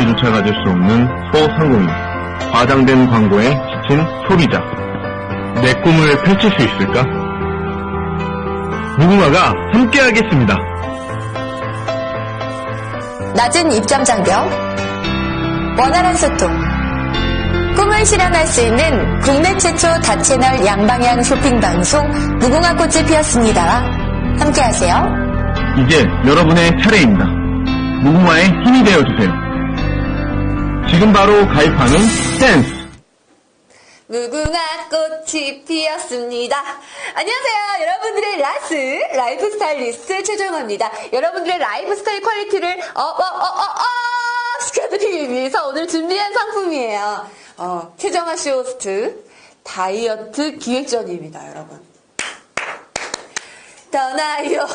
기회조차 가질 수 없는 소상공인, 과장된 광고에 지친 소비자. 내 꿈을 펼칠 수 있을까? 무궁화가 함께하겠습니다. 낮은 입점 장벽, 원활한 소통, 꿈을 실현할 수 있는 국내 최초 다채널 양방향 쇼핑 방송 무궁화 꽃이 피었습니다. 함께하세요. 이제 여러분의 차례입니다. 무궁화의 힘이 되어주세요. 지금 바로 가입하는 센스. 무궁화 꽃이 피었습니다. 안녕하세요. 여러분들의 라스, 라이프 스타일리스트 최정화입니다. 여러분들의 라이프 스타일 퀄리티를, 어, 어, 어, 어, 어, 위해서 오늘 준비한 상품이에요. 어, 최정화 쇼호스트 다이어트 기획전입니다, 여러분. 떠나요,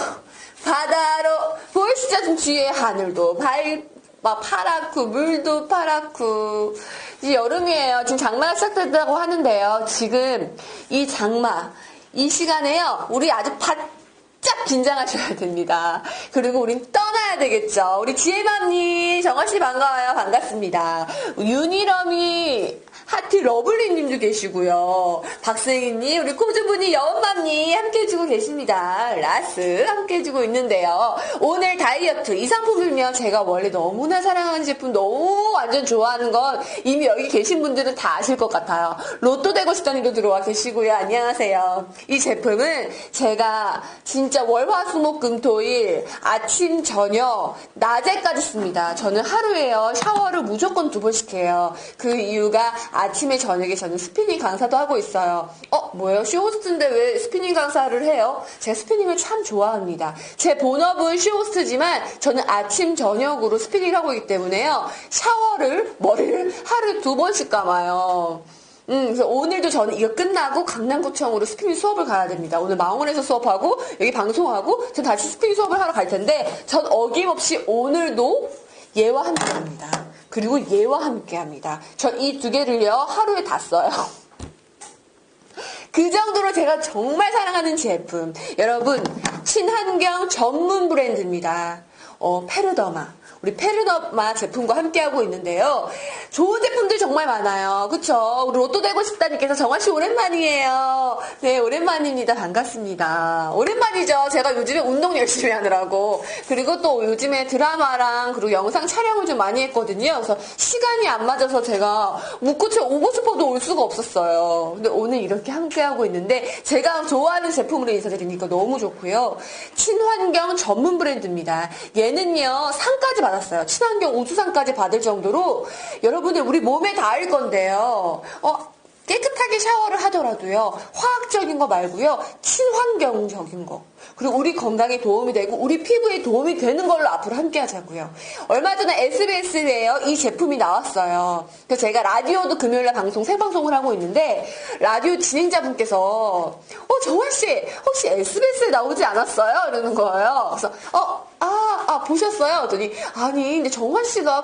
바다로. 보이시죠? 지금 뒤에 하늘도 발, 막 파랗고 물도 파랗고 이제 여름이에요. 지금 장마가 시작됐다고 하는데요. 지금 이 장마 이 시간에요. 우리 아주 바짝 긴장하셔야 됩니다. 그리고 우린 떠나야 되겠죠. 우리 지혜맘님, 정화씨 반가워요. 반갑습니다. 윤희럼이 하트 러블리님도 계시고요. 박승희님, 우리 코즈분이 여운맘님 함께 해주고 계십니다. 라스 함께 해주고 있는데요. 오늘 다이어트 이 상품을요 제가 원래 너무나 사랑하는 제품 너무 완전 좋아하는 건 이미 여기 계신 분들은 다 아실 것 같아요. 로또 되고 싶다는 거 들어와 계시고요. 안녕하세요. 이 제품은 제가 진짜 월화수목금토일 아침 저녁 낮에까지 씁니다. 저는 하루에요 샤워를 무조건 두 번씩 해요. 그 이유가 아침에 저녁에 저는 스피닝 강사도 하고 있어요. 어 뭐예요? 쇼호스트인데 왜 스피닝 강사를 해요? 제가 스피닝을 참 좋아합니다. 제 본업은 쇼호스트지만 저는 아침 저녁으로 스피닝을 하고 있기 때문에요. 샤워를 머리를 하루에 두 번씩 감아요. 음, 그래서 오늘도 저는 이거 끝나고 강남구청으로 스피닝 수업을 가야 됩니다. 오늘 망원에서 수업하고 여기 방송하고 전 다시 스피닝 수업을 하러 갈 텐데 전 어김없이 오늘도 얘와 함께 합니다. 그리고 얘와 함께 합니다. 전 이 두 개를요 하루에 다 써요. 그 정도로 제가 정말 사랑하는 제품. 여러분, 친환경 전문 브랜드입니다. 어, 페르더마. 우리 페르더마 제품과 함께하고 있는데요. 좋은 제품들 정말 많아요. 그쵸? 우리 로또 되고 싶다님께서 정화씨 오랜만이에요. 네, 오랜만입니다. 반갑습니다. 오랜만이죠. 제가 요즘에 운동 열심히 하느라고. 그리고 또 요즘에 드라마랑 그리고 영상 촬영을 좀 많이 했거든요. 그래서 시간이 안 맞아서 제가 묵고쳐 오고 싶어도 올 수가 없었어요. 근데 오늘 이렇게 함께하고 있는데 제가 좋아하는 제품으로 인사드리니까 너무 좋고요. 친환경 전문 브랜드입니다. 얘는요, 상까지 받았어요. 친환경 우수상까지 받을 정도로 여러분들 우리 몸에 닿을 건데요. 어, 깨끗하게 샤워를 하더라도요. 화학적인 거 말고요. 친환경적인 거. 그리고 우리 건강에 도움이 되고 우리 피부에 도움이 되는 걸로 앞으로 함께 하자고요. 얼마 전에 SBS에요. 이 제품이 나왔어요. 그래서 제가 라디오도 금요일날 방송 생방송을 하고 있는데 라디오 진행자분께서 어 정환 씨 혹시 SBS에 나오지 않았어요? 이러는 거예요. 그래서 어 아, 아, 보셨어요? 그랬더니, 아니, 근데 정환 씨가